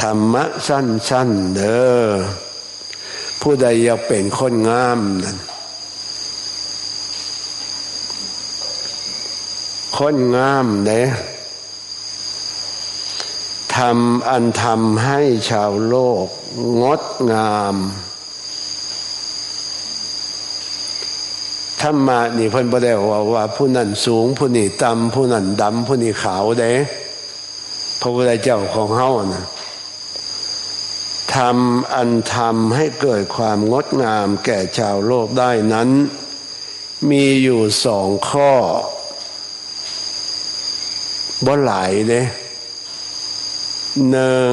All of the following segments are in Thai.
ธรรมะสั้นๆเด้อผู้ใดอยากเป็นคนงามนั่นคนงามเด้ทำอันทำให้ชาวโลกงดงามธรรมะนี่เพิ่นบ่ได้ว่าว่าผู้นั้นสูงผู้นี้ต่ำผู้นั้นดำผู้นี้ขาวเด้พระพุทธเจ้าของเฮานะ ทำอันทำให้เกิดความงดงามแก่ชาวโลกได้นั้น มีอยู่สองข้อบ่หลายเลยหนึ่ง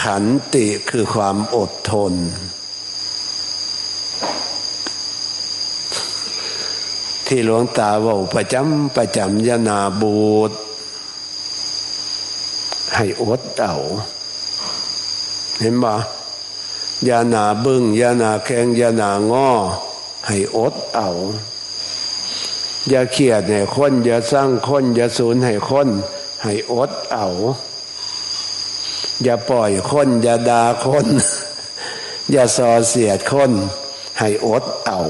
ขันติคือความอดทน ที่หลวงตาว่าประจำประจำยนาบูตให้อดเอา เห็นบ่ยานาบึ้งยานาแข็งยานางอ ให้อดเอาอย่าเขียดให้คนอย่าสร้างคนอย่าสูญให้คนให้อดเอา อย่าปล่อยคนอย่าด่าคน อย่าส่อเสียดคน ให้อดเอา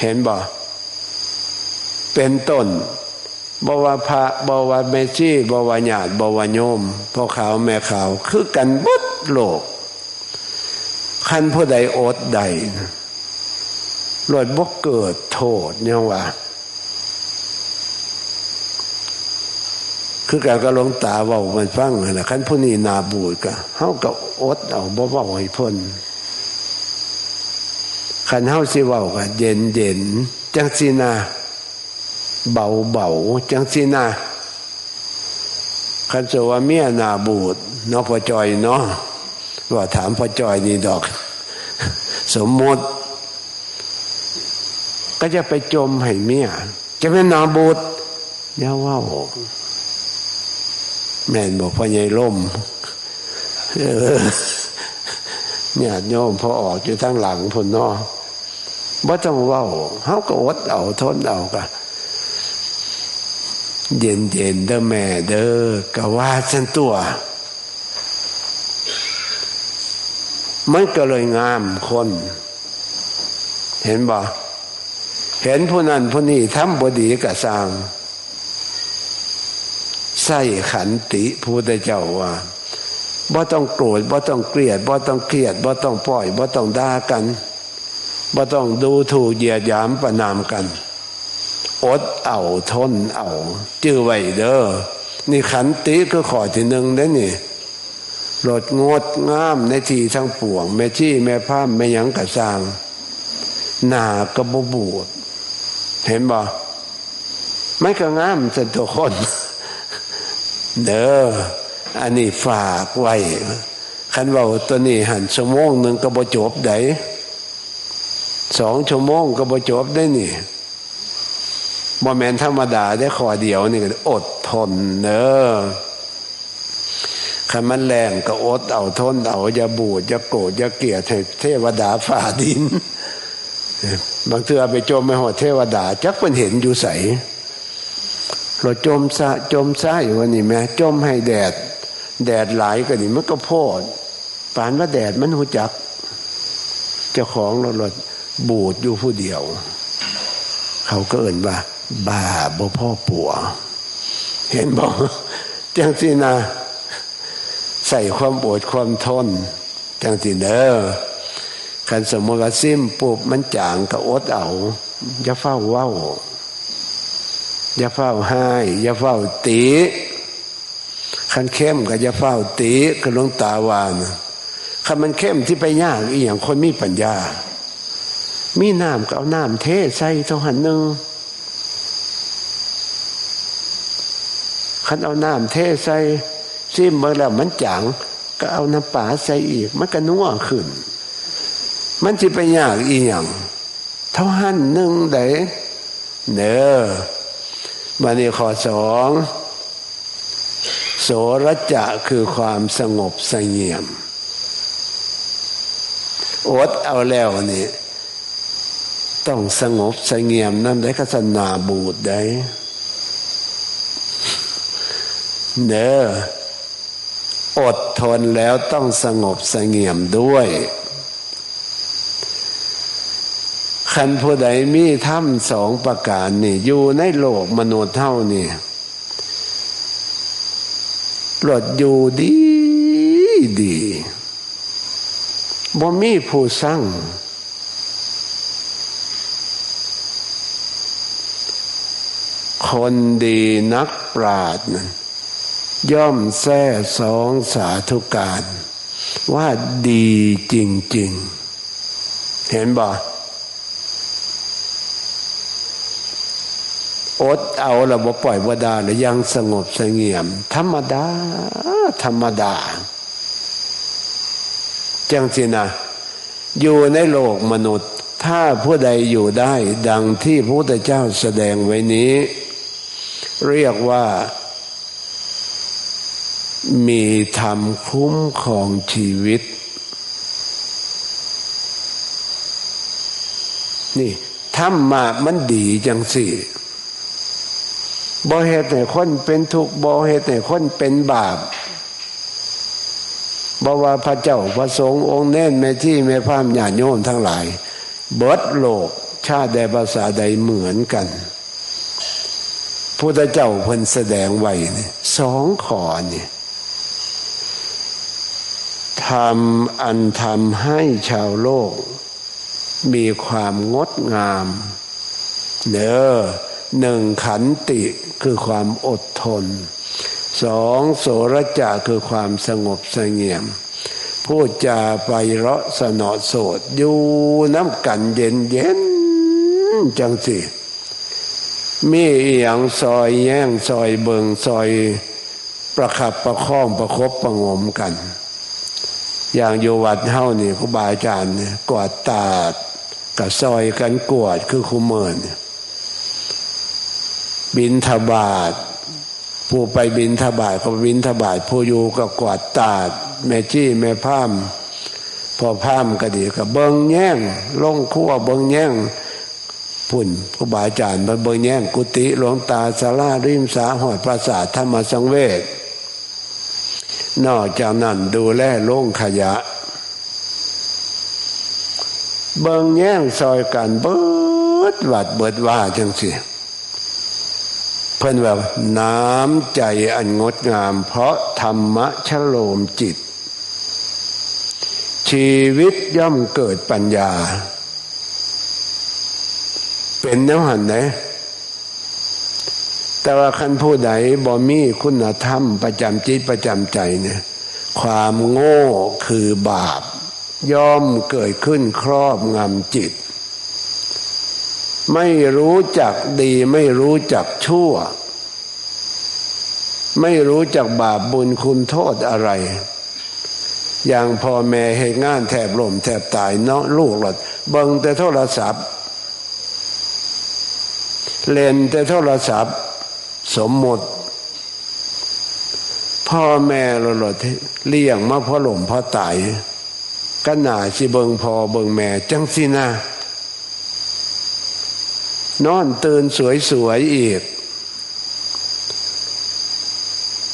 เห็นบ่เป็นต้น บวาพระบวาเมชี่บวาญาติบวาโยมพ่อขาวแม่ขาว คือกันบุดโลกขันผู้ใดอดใดหลดบกเกิดโทษเนี่ยว่าคือการก็ลงตาเว่ามันฟังนะขันผู้นี้นาบูดก็เฮาก็อดเอาบ่เว้าให้พ้นขันเฮาสิเว้าก็เย็นเย็นจังสินา เบาเบาจังสินะคันโซว่าเมียนาบูดเนาะพอจอยเนาะว่าถามพอจอยนี่ดอก สมมติ ก็จะไปจมให้เมียจะเป็นนาบูดย่าว่าแม่นบอกพ่อใหญ่ล่มเนี่ยโยมพอออกอยู่ทั้งหลังพนนอบ่ต้องว่าเขาก็อดเอาทนเอากัน เย็นเย็นเด้อแม่เด้อกะว่าฉันตัว มันก็เลยงามคน เห็นบ่เห็นผู้นั้นผู้นี้ทำบดีกะสร้างใส่ขันติผู้ใดเจ้าว่าบ่ต้องโกรธบ่ต้องเกลียดบ่ต้องเครียดบ่ต้องปล่อยบ่ต้องด่ากันบ่ต้องดูถูกเหยียดหยามประนามกัน อดเอาทนเอาจื้อไว้เด้อนี่ขันติก็ขอที่หนึ่งได้นี่รดงดงามในทีทั้งปวง แม่ชี้แม่พ้าแม่ยังกระซางหนากระบบูดเห็นบ่ไม่ก็งามสันตัวคน เด้ออันนี้ฝากไว้คันว่าตัวนี้หันชั่วโมงหนึ่งก็บ่จบได้สองชั่วโมงก็บ่จบได้นี่ โมเมนธรรมดาได้ขอเดียวนี่ก็อดทนเนอะคันมันแรงก็อดเอาทนเอาอย่าบูดอย่าโกรธอย่าเกลียดเทวดาฝ่าดิน บางเทือไปจมไม่หอดเทวดา จักเป็นเห็นอยู่ใสเราจมซะจมซะอยู่วันนี้แม่จมให้แดด แดดไหลก็นี่มันก็โพดปานว่าแดดมันหูจัก เจ้าของเราเราบูดอยู่ผู้เดียว เขาก็เอ่นว่าบ้าบ่พ่อปัว เห็นบอกจังสีนาใส่ความอดความทนจังสีเนอขันสมมติว่าซิมปุบมันจางก็อดเอาอย่าเฝ้าเว้าอย่าเฝ้าให้อย่าเฝ้าตีขันเข้มก็อย่าเฝ้าตีก็ลงตาวานขันมันเข้มที่ไปยากอีอย่างคนมีปัญญา มีน้ำก็เอาน้ำเทใส่เท่าหันหนึ่ง คันเอาน้ำเทใส่ซิมเมื่อแล้วมันจางก็เอาน้ำป่าใส่อีก มันก็นัวขึ้น มันจะไปยากอีหยังเท่าหันหนึ่งเด้เนอมาในข้อสองโสรจะคือความสงบสงเงียมอดเอาแล้วนี่ ต้องสงบสงเงียมนั่นได้ก็สนาบูดได้ เนออดทนแล้วต้องสงบสงเงียมด้วยคันผู้ใดมีถ้ำสองประการนี่ อยู่ในโลกมนุษย์เท่านี่ปลดอยู่ดีดีบ่มีผู้สร้างคนดีนักปราดนั้น ย่อมแท้สองสาธุการ ว่าดีจริง ๆ เห็นบ่อดเอาระบบปล่อยวดาหรือยังสงบสงเงียม ธรรมดา ธรรมดา จังสินะ อยู่ในโลกมนุษย์ ถ้าผู้ใดอยู่ได้ดังที่พระพุทธเจ้าแสดงไว้นี้ เรียกว่า มีธรรมคุ้มของชีวิต นี่ธรรมะมันดีจังสิบ่เหตุให้คนเป็นทุกข์บ่เหตุให้คนเป็นบาปบ่ว่าพระเจ้าพระสงฆ์องค์แน่นแม่ที่แม่พามญาโยมทั้งหลาย เบิดโลก ชาติใดภาษาใดเหมือนกันพุทธเจ้าเพิ่นแสดงไว้สองขอนี่ ทำอันทำให้ชาวโลก มีความงดงามเนอหนึ่งขันติคือความอดทนสองโสรจะคือความสงบสงเงียมพูดจาไปเราะสนอโสดอยู่น้ำกันเย็นเย็นจังสิมีอย่างซอยแย่งซอยเบิงซอยประขับประคองประครบประงมกัน อย่างโยวัดเฮ้านี่ครูบาอาจารย์เนี่ยกวาดตาดกับซอยกันกวดคือคุเมินบินทบาทผู้ไปบินทบาทก็บินทบาทผู้อยู่ก็กวาดตาดแม่จี้แม่พามพอพามก็ดีก็เบิงแย่งลงขั้วเบิงแย่งพุ่นผู้บาอาจารย์มาเบิงแย่งกุฏิหลวงตาสาราริมสาหอยปราสาทธรรมสังเวช นอกจากนั้นดูแลโล่งขยะ เบิงแย่งซอยกันเบิดวัดเบิดว่าจังสิเพื่อนแบบน้ำใจอันงดงาม เพราะธรรมะชโลมจิต ชีวิตย่อมเกิดปัญญา เป็นแนวหันไหน แต่ว่าคันผู้ใดบ่มีคุณธรรมประจำจิตประจำใจเนี่ย ความโง่คือบาป ย่อมเกิดขึ้นครอบงำจิต ไม่รู้จักดีไม่รู้จักชั่ว ไม่รู้จักบาปบุญคุณโทษอะไร อย่างพ่อแม่ให้งานแทบล่มแทบตายเนาะลูกหลดเบิงแต่โทรศัพท์ เล่นแต่โทรศัพท์ สมมติ พ่อแม่เราหลดเลี้ยงมาพ่อหล่มพ่อตายก็หนาสิเบิงพอเบิงแม่จังสินะนอนตื่นสวยๆอีก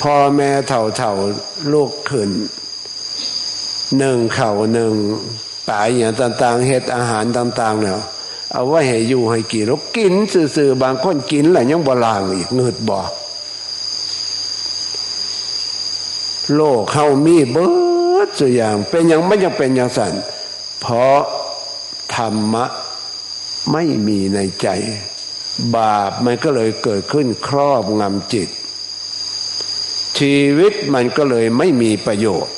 พ่อแม่เถ่าๆลูกขึ้นหนึ่งเข่าหนึ่งป่ายอย่างต่าง ๆเห็ดอาหารต่าง ๆ เนี่ย เอาไว้ให้อยู่ให้กินแล้วกินสื่อๆบางคนกินแหละยังบลางอีกเงืดบ่โลกเข้ามีเบิดสุอย่าง เป็นอย่างไม่ยังเป็นอย่างสันเพราะธรรมะไม่มีในใจ บาปมันก็เลยเกิดขึ้นครอบงำจิต ชีวิตมันก็เลยไม่มีประโยชน์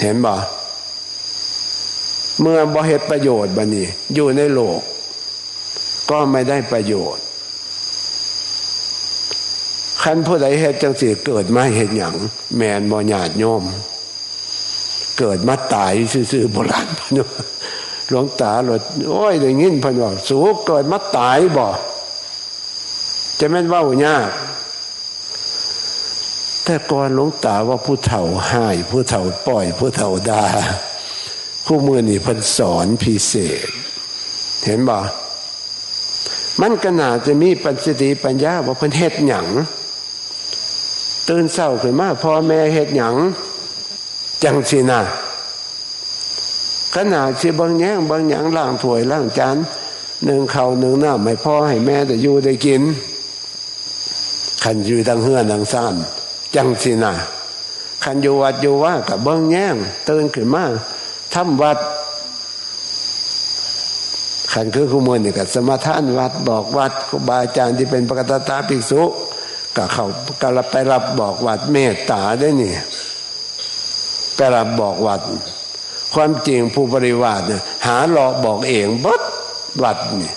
เห็นบ่ เมื่อบ่เหตุประโยชน์บันี้อยู่ในโลก ก็ไม่ได้ประโยชน์ขันผู้ใดเหตุจังสีเกิดมาเหตุอย่างแมนบ่ญาติโยมเกิดมาตายซื่อๆโบราณพนุหลวงตาหลดโอ้ยอย่างนี้พันว่าสูเกิดมาตายบ่จะแม่นว่าหยากแต่ก่อนหลวงตาว่าผู้เฒ่าให้ผู้เฒ่าปล่อยผู้เฒ่าดา ผู้มือนี่พันสอนพิเศษ เห็นบ่มันก็น่าจะมีปัญญติปัญญาว่าเพิ่นเฮ็ดหยังตื่นเศร้าขึ้นมาพ่อแม่เฮ็ดหยังจังสินะขนาดสิบางแง่งบางหยังล่างถ้วยล่างจานหนึ่งเขาหนึ่งหน้าไม่พ่อให้แม่แต่อยู่ได้กินขันอยู่ทางเฮือนทางซ่านจังสินะขันอยู่วัดอยู่ว่ากับเบิ้งแง่งตื่นขึ้นมา ทำวัดขันคือขมือนี่กับสมทานวัดบอกวัดครูบาอาจารย์ที่เป็นปกตตาภิกษุกับเขากลับไปรับบอกวัดเมตตาได้นี่ไปรับบอกวัด ความจริงผู้ปริวาสเนี่ยหาหลอกบอกเองบดวัดนี่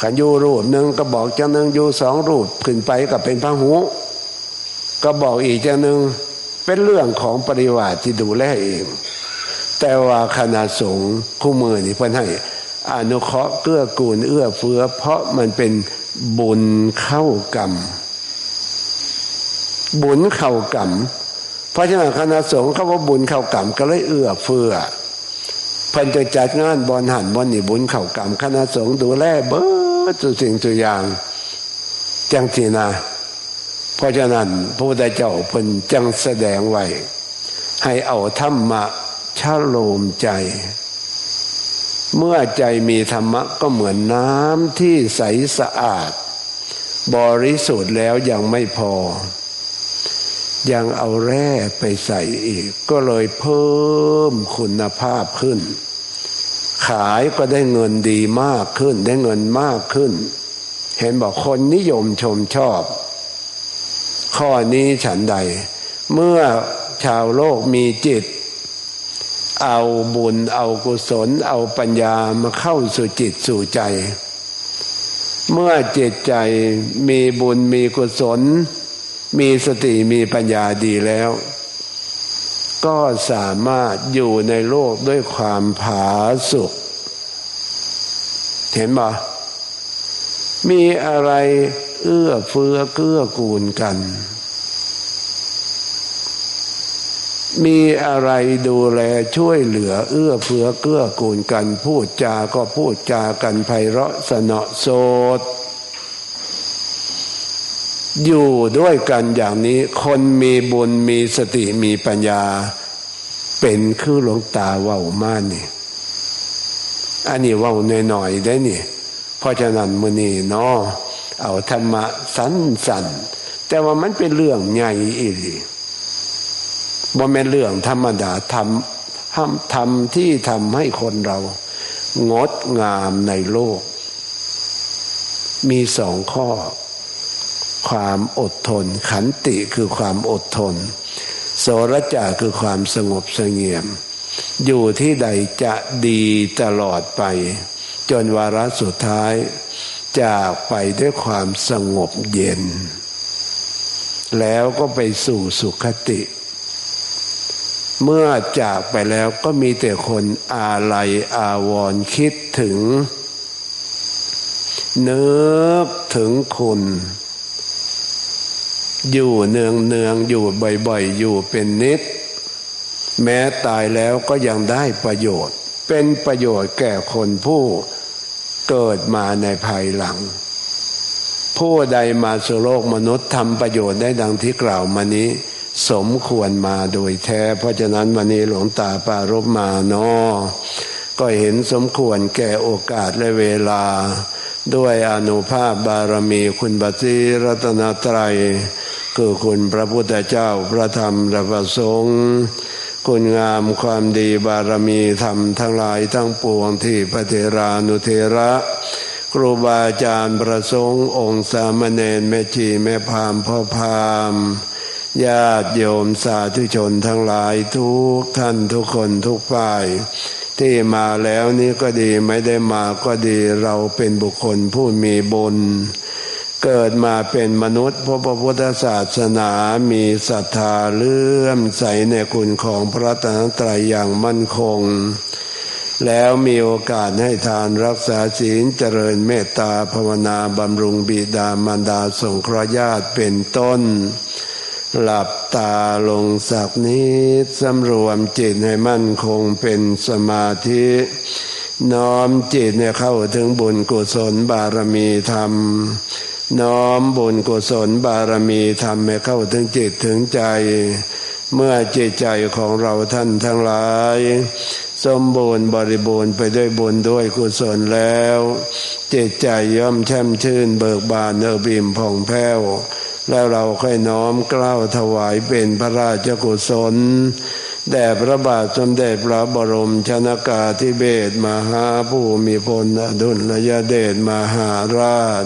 ขันยูรูปหนึ่งก็บอกจังหนึ่งยูสองรูปขึ้นไปก็เป็นพระหู ก็บอกอีกจังหนึ่งเป็นเรื่องของปริวาสที่ดูแลเอง แต่ว่าขนาดสงฆ์คู่มือนี่เพื่อนให้อนุเคราะห์เกื้อกูลเอื้อเฟื้อ เพราะมันเป็นบุญเข้ากรรม บุญเข้ากรรม เพราะฉะนั้นคณะสงฆ์เขาว่าบุญเข้ากรรมก็เลยเอื้อเฟื้อเพิ่นจะจัดงานบอลหันบอลนี่บุญเข้ากรรมคณะสงฆ์ดูแลเบิดทุสิ่งทุอย่างจังสีนะเพราะฉะนั้นพระพุทธเจ้าเพิ่นจังแสดงไว้ให้เอาธรรมะ ชะโลมใจ เมื่อใจมีธรรมะก็เหมือนน้ำที่ใสสะอาด บริสุทธิ์แล้วยังไม่พอ ยังเอาแร่ไปใส่อีก ก็เลยเพิ่มคุณภาพขึ้น ขายก็ได้เงินดีมากขึ้น ได้เงินมากขึ้น เห็นบอกคนนิยมชมชอบ ข้อนี้ฉันใด เมื่อชาวโลกมีจิต เอาบุญเอากุศล เอาปัญญามาเข้าสู่จิตสู่ใจ เมื่อจิตใจมีบุญมีกุศล มีสติมีปัญญาดีแล้ว ก็สามารถอยู่ในโลกด้วยความผาสุกเห็นบ่มีอะไรเอื้อเฟื้อเกื้อกูลกัน มีอะไรดูแลช่วยเหลือเอื้อเฟื้อเกื้อกูลกัน พูดจาก็พูดจากันไพเราะสนอโสดอยู่ด้วยกันอย่างนี้ คนมีบุญมีสติมีปัญญา เป็นคือหลวงตาว่ามานี่อันนี้ว่าหน่อยๆได้นี่เพราะฉะนั้นมือนี้เนาะเอาธรรมะสั้นๆแต่ว่ามันเป็นเรื่องใหญ่อีก บ่แม่นเรื่องธรรมดาทำทำทำที่ทำให้คนเรา งดงามในโลก มีสองข้อ ความอดทน ขันติคือความอดทน โสรจาคือความสงบเสงี่ยม อยู่ที่ใดจะดีตลอดไป จนวาระสุดท้ายจากไปด้วยความสงบเย็น แล้วก็ไปสู่สุขติ เมื่อจากไปแล้วก็มีแต่คนอาลัยอาวรคิดถึง เนึกถึงคุณ อยู่เนืองเนืองอยู่บ่อยๆ อยู่เป็นนิด แม้ตายแล้วก็ยังได้ประโยชน์ เป็นประโยชน์แก่คนผู้เกิดมาในภายหลัง ผู้ใดมาสู่โลกมนุษย์ทำประโยชน์ได้ดังที่กล่าวมานี้ สมควรมาโดยแท้ เพราะฉะนั้นวันนี้หลวงตาปารบมาเนาะก็เห็นสมควรแก่โอกาสและเวลา ด้วยอนุภาพบารมีคุณบัติรัตนตรัย คือคุณพระพุทธเจ้าพระธรรมพระสงฆ์คุณงามความดีบารมีธรรมทั้งหลายทั้งปวงที่พระเทรานุเทระ ครูบาอาจารย์ประสงค์องค์สามเณรแม่ชีแม่พามพ่อพาม ญาติโยมสาธุชนทั้งหลายทุกท่านทุกคนทุกฝ่าย ที่มาแล้วนี้ก็ดีไม่ได้มาก็ดีเราเป็นบุคคลผู้มีบุญ เกิดมาเป็นมนุษย์พระพุทธศาสนามีศรัทธาเลื่อมใสในคุณของพระตนตรัยอย่างมั่นคง แล้วมีโอกาสให้ทานรักษาศีลเจริญเมตตาภาวนาบำรุงบิดามารดาสงเคราะห์ญาติเป็นต้น หลับตาลงสักนิดสำรวมจิตให้มั่นคงเป็นสมาธิ น้อมจิตเนี่ยเข้าถึงบุญกุศลบารมีธรรม น้อมบุญกุศลบารมีทำให้เข้าถึงจิตถึงใจ เมื่อจิตใจของเราท่านทั้งหลาย สมบูรณ์บริบูรณ์ไปด้วยบุญด้วยกุศลแล้ว จิตใจย่อมแช่มชื่นเบิกบานเอบิมผ่องแผ้ว แล้วเราค่อยน้อมกล้าวถวายเป็นพระราชกุศลแด่พระบาทสมเด็จพระบรมชนากาธิเบศมหาผู้มีพลอดุลยเดชมหาราช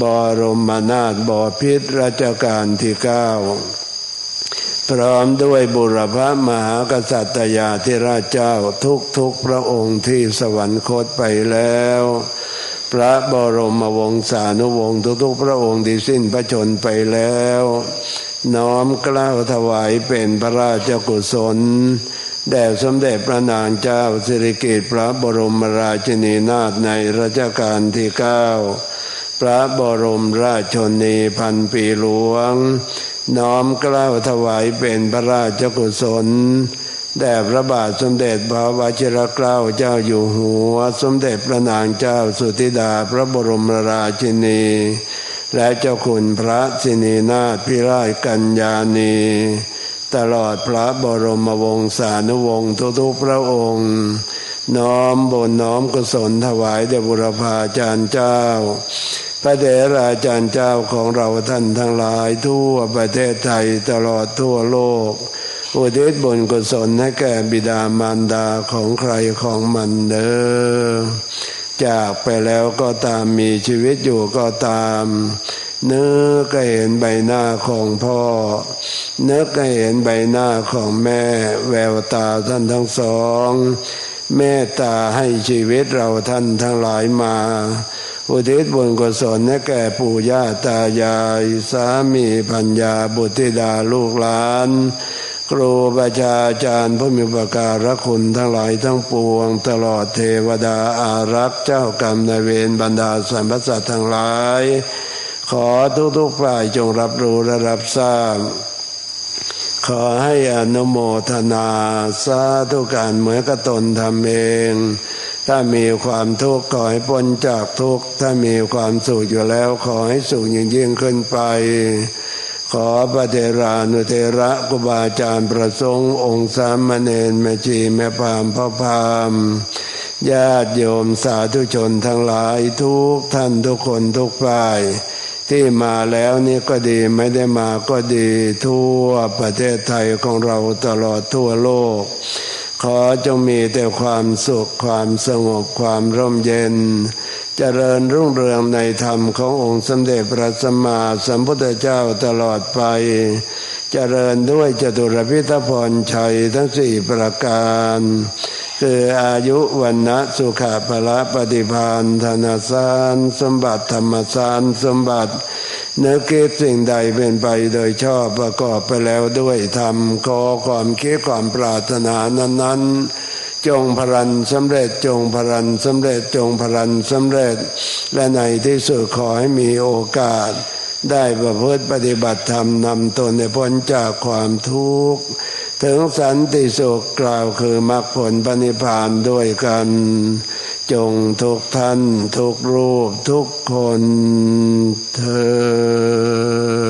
บรมนาถบพิษราชการที่เก้าพร้อมด้วยบุรพมหากษัตริยาธิราชเจ้าทุกทุกพระองค์ที่สวรรคตไปแล้ว พระบรมวงศานุวงศ์ทุกๆพระองค์ที่สิ้นพระชนไปแล้ว น้อมกล้าวถวายเป็นพระราชกุศลแด่สมเด็จพระนางเจ้าสิริกิติ์พระบรมราชินีนาถในรัชกาลที่เก้าพระบรมราชชนีพันปีหลวง น้อมกล้าวถวายเป็นพระราชกุศล แด่พระบาทสมเด็จพระวชิรเกล้าเจ้าอยู่หัว สมเด็จพระนางเจ้าสุธิดาพระบรมราชินี และเจ้าคุณพระสินีนาถพิราชกัญญาณี ตลอดพระบรมวงศานุวงศ์ทุกๆพระองค์ น้อมบนน้อมกุศลถวายแด่บุรพาจารย์เจ้า พระเดราจารย์เจ้าของเราท่านทั้งหลายทั่วประเทศไทยตลอดทั่วโลก อุทิศบุญกุศลให้แก่บิดามารดาของใครของมันเด้อจากไปแล้วก็ตามมีชีวิตอยู่ก็ตามเนื้อก็เห็นใบหน้าของพ่อเนื้อก็เห็นใบหน้าของแม่ แววตาท่านทั้งสองแม่ตาให้ชีวิตเราท่านทั้งหลายมา อุทิศบุญกุศลให้แก่ปู่ย่าตายาย สามีปัญญาบุตรธิดาลูกหลาน ครูบาอาจารย์ผู้มีประการคุณทั้งหลายทั้งปวง ตลอดเทวดาอารักษ์เจ้ากรรมนายเวรบรรดาสรรพสัตว์ทั้งหลาย ขอทุกๆฝ่ายจงรับรู้และรับทราบขอให้อนุโมทนาสาธุการเหมือนกระตนทำเอง ถ้ามีความทุกข์ขอให้พ้นจากทุกข์ ถ้ามีความสุขอยู่แล้วขอให้สุขยิ่งยิ่งขึ้นไป ขอพระเทรานุเทระกุบาอาจารย์ประสงค์องค์สามเณรแม่ชีแม่พามพ่อพามญาติโยมสาธุชนทั้งหลายทุกท่านทุกคนทุกฝ่าย ที่มาแล้วนี่ก็ดีไม่ได้มาก็ดีทั่วประเทศไทยของเราตลอดทั่วโลก ขอจงมีแต่ความสุขความสงบความร่มเย็นจเจริญรุ่งเรืองในธรรมขององค์สมเด็จพระสัมมาสัมพุทธเจ้าตลอดไปจเจริญด้วยจตุรพิทพรชัยทั้งสี่ประการ คืออายุวันนะสุขภละปฏิพานธนาสาร สมบัติธรรมสาร สมบัติ นื้อคิดสิ่งใดเป็นไปโดยชอบประกอบไปแล้วด้วยธรรมขอความคิดความปรารถนานั้น ๆ จงพรันสำเร็จจงพรันสำเร็จจงพรันสำเร็จ และในที่สุดขอให้มีโอกาส ได้ประพฤติปฏิบัติธรรมนำตนในพ้นจากความทุกข์ถึงสันติสุขกล่าวคือมรรคผลปณิพานด้วยกัน จงทุกท่านทุกรูปทุกคนเธอ